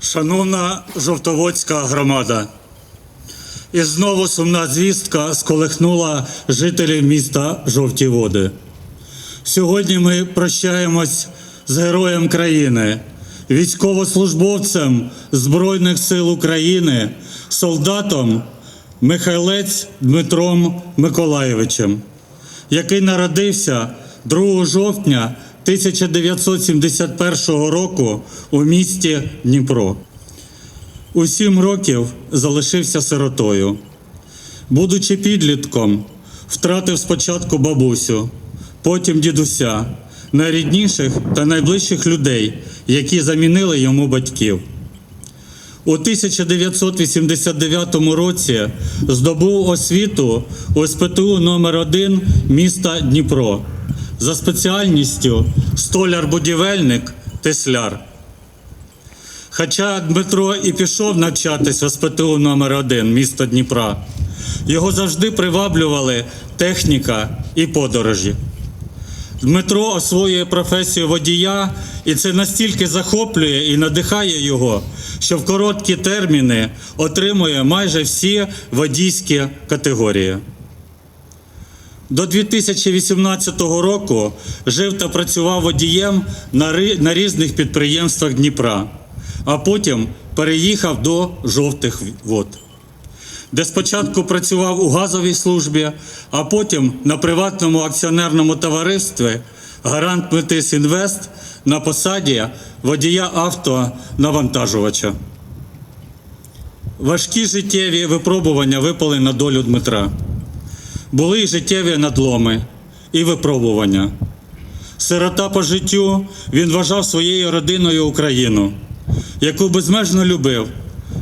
Шановна Жовтоводська громада, і знову сумна звістка сколихнула жителів міста Жовті Води. Сьогодні ми прощаємось з героєм країни, військовослужбовцем Збройних сил України, солдатом Михайлець Дмитром Миколаєвичем, який народився 2 жовтня 1971 року у місті Дніпро. У сім років залишився сиротою. Будучи підлітком, втратив спочатку бабусю, потім дідуся, найрідніших та найближчих людей, які замінили йому батьків. У 1989 році здобув освіту у СПТУ номер 1 міста Дніпро за спеціальністю столяр-будівельник тесляр. Хоча Дмитро і пішов навчатись в СПТУ номер 1 міста Дніпра, його завжди приваблювали техніка і подорожі. Дмитро освоює професію водія, і це настільки захоплює і надихає його, що в короткі терміни отримує майже всі водійські категорії. До 2018 року жив та працював водієм на, різних підприємствах Дніпра, а потім переїхав до жовтих вод, де спочатку працював у газовій службі, а потім на приватному акціонерному товаристві Гарант Метис Інвест на посаді водія автонавантажувача. Важкі життєві випробування випали на долю Дмитра. Були й життєві надломи і випробування. Сирота по життю він вважав своєю родиною Україну, яку безмежно любив,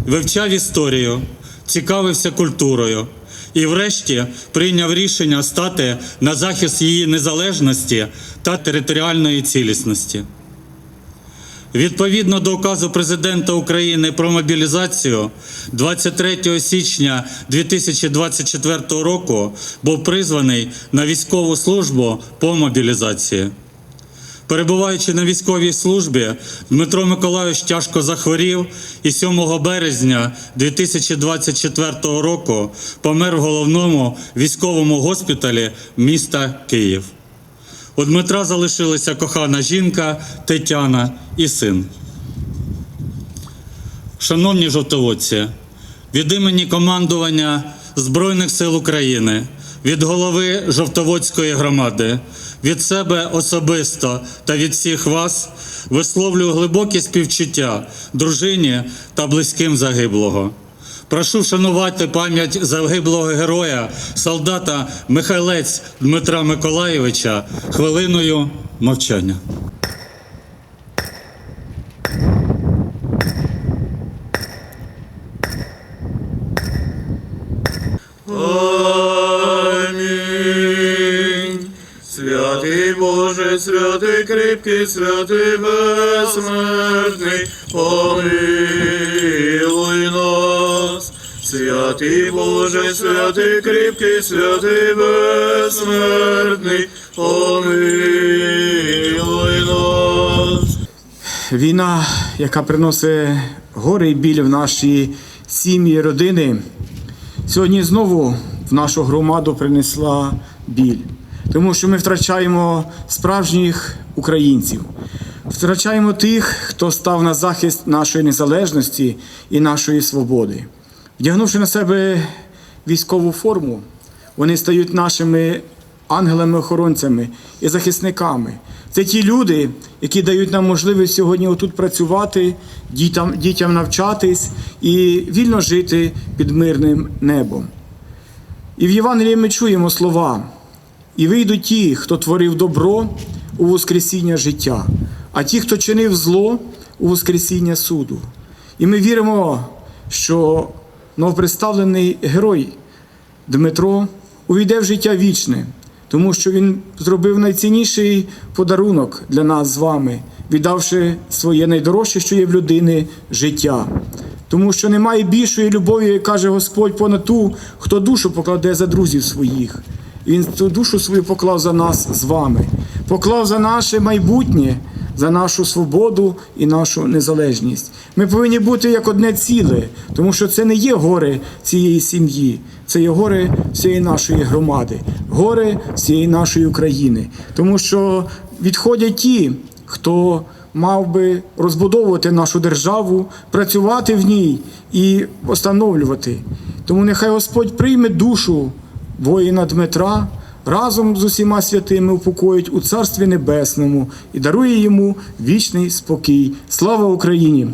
вивчав історію, цікавився культурою і, врешті, прийняв рішення стати на захист її незалежності та територіальної цілісності. Відповідно до указу президента України про мобілізацію, 23 січня 2024 року був призваний на військову службу по мобілізації. Перебуваючи на військовій службі, Дмитро Миколайович тяжко захворів і 7 березня 2024 року помер в головному військовому госпіталі міста Київ. У Дмитра залишилися кохана жінка Тетяна і син. Шановні жовтоводці, від імені командування Збройних сил України, від голови Жовтоводської громади, від себе особисто та від всіх вас висловлюю глибокі співчуття дружині та близьким загиблого. Прошу вшанувати пам'ять загиблого героя, солдата Михайлець Дмитра Миколаєвича хвилиною мовчання. Святий Боже, святий кріпкий, святий безсмертний, помилуй Святий Боже, святий кріпкий, святий безсмертний, помилуй нас. Війна, яка приносить горе і біль в наші сім'ї, родини, сьогодні знову в нашу громаду принесла біль. Тому що ми втрачаємо справжніх українців, втрачаємо тих, хто став на захист нашої незалежності і нашої свободи. Вдягнувши на себе військову форму, вони стають нашими ангелами-охоронцями і захисниками. Це ті люди, які дають нам можливість сьогодні отут працювати, дітям, дітям навчатись і вільно жити під мирним небом. І в Євангелії ми чуємо слова: і вийдуть ті, хто творив добро у Воскресіння життя, а ті, хто чинив зло у Воскресіння суду. І ми віримо, що новопредставлений герой Дмитро увійде в життя вічне, тому що він зробив найцінніший подарунок для нас з вами, віддавши своє найдорожче, що є в людини життя. Тому що немає більшої любові, каже Господь, понад ту, хто душу покладе за друзів своїх. Він ту душу свою поклав за нас з вами, поклав за наше майбутнє, за нашу свободу і нашу незалежність. Ми повинні бути як одне ціле, тому що це не є горе цієї сім'ї, це є горе всієї нашої громади, горе всієї нашої України. Тому що відходять ті, хто мав би розбудовувати нашу державу, працювати в ній і встановлювати. Тому нехай Господь прийме душу воїна Дмитра разом з усіма святими упокоїть у Царстві Небесному і дарує йому вічний спокій. Слава Україні!